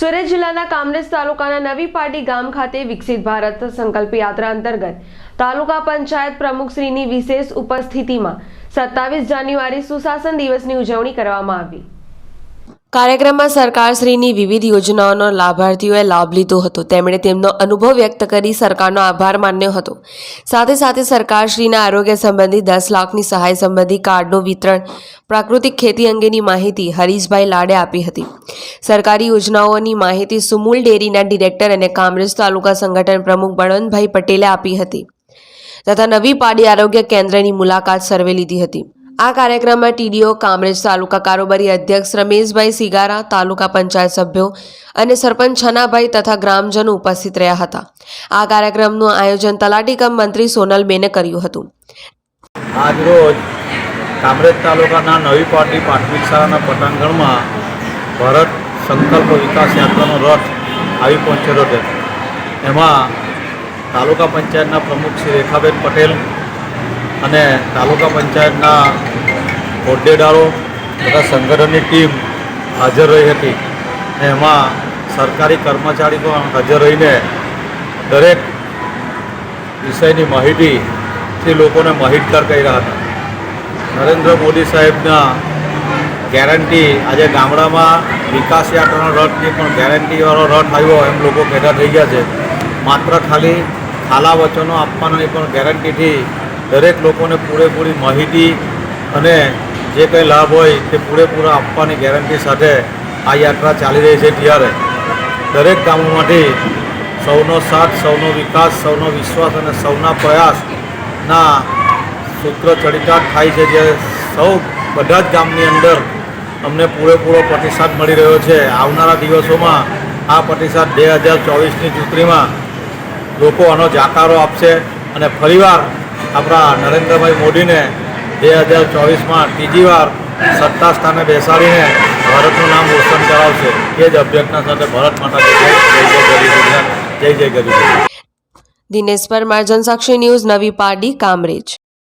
સુરત જિલ્લાના કામરેજ તાલુકાના નવી પાટી ગામ ખાતે વિકસિત ભારત સંકલ્પ યાત્રા અંતર્ગત તાલુકા પંચાયત પ્રમુખશ્રીની વિશેષ ઉપસ્થિતિમાં સત્તાવીસ જાન્યુઆરી સુશાસન દિવસની ઉજવણી કરવામાં આવી. કાર્યક્રમમાં સરકારશ્રીની વિવિધ યોજનાઓનો લાભાર્થીઓએ લાભ લીધો હતો. તેમણે તેમનો અનુભવ વ્યક્ત કરી સરકારનો આભાર માન્યો હતો. સાથે સાથે સરકારશ્રીના આરોગ્ય સંબંધી દસ લાખની સહાય સંબંધી કાર્ડનું વિતરણ, પ્રાકૃતિક ખેતી અંગેની માહિતી હરીશભાઈ લાડે આપી હતી. સરકારી યોજનાઓની માહિતી સુમૂલ ડેરીના ડિરેક્ટર અને કામરેજ તાલુકા સંગઠન પ્રમુખ બળવંતભાઈ પટેલે આપી હતી તથા નવી પાડી આરોગ્ય કેન્દ્રની મુલાકાત સર્વે લીધી હતી. આ કાર્યક્રમમાં ટીડીઓ, કામરેજ તાલુકા કારોબારી અધ્યક્ષ રમેશભાઈ સિગારા, તાલુકા પંચાયત સભ્યો અને સરપંચ છનાભાઈ તથા ગ્રામજનો ઉપસ્થિત રહ્યા હતા. આ કાર્યક્રમનું આયોજન તલાટી કમ મંત્રી સોનલબેને કર્યું હતું. આજરોજ કામરેજ તાલુકાના નવી પાટી પ્રાથમિક શાળાના પટાંગણમાં ભારત સંકલ્પ વિકાસ યાત્રાનો રથ આવી પહોંચેલો છે. એમાં તાલુકા પંચાયતના પ્રમુખ શ્રી રેખાબેન પટેલ અને તાલુકા પંચાયતના હોદ્દેદારો તથા સંગઠનની ટીમ હાજર રહી હતી. અને એમાં સરકારી કર્મચારી પણ હાજર રહીને દરેક વિષયની માહિતીથી લોકોને માહિતગાર કર્યા હતા. નરેન્દ્ર મોદી સાહેબના ગેરંટી આજે ગામડામાં વિકાસ યાત્રાનો રથની પણ ગેરંટીવાળો રથ આવ્યો એમ લોકો ભેગા થઈ ગયા છે. માત્ર ખાલી ખાલા વચનો આપવાની પણ ગેરંટીથી દરેક લોકોને પૂરેપૂરી માહિતી અને જે કંઈ લાભ હોય તે પૂરેપૂરા આપવાની ગેરંટી સાથે આ યાત્રા ચાલી રહી છે ત્યારે દરેક ગામોમાંથી સૌનો સાથ, સૌનો વિકાસ, સૌનો વિશ્વાસ અને સૌના પ્રયાસના સૂત્ર ચડિતાર્થ થાય છે, જે સૌ બધા જ ગામની અંદર અમને પૂરેપૂરો પ્રતિસાદ મળી રહ્યો છે. આવનારા દિવસોમાં આ પ્રતિસાદ બે હજાર ચોવીસની ચૂંટણીમાં લોકો આનો જાકારો આપશે અને ફરીવાર આપણા નરેન્દ્રભાઈ મોદીને બે હજાર ચોવીસમાં ત્રીજી વાર સત્તા સ્થાને બેસાડીને ભારતનું નામ રોશન કરાવશે. એ જ અભ્યર્થના સાથે ભારત માતા જય. જય ગરીબ જય જય ગરીબ દિનેશ પરમાર જનસાક્ષી ન્યૂઝ નવી પાડી, કામરેજ.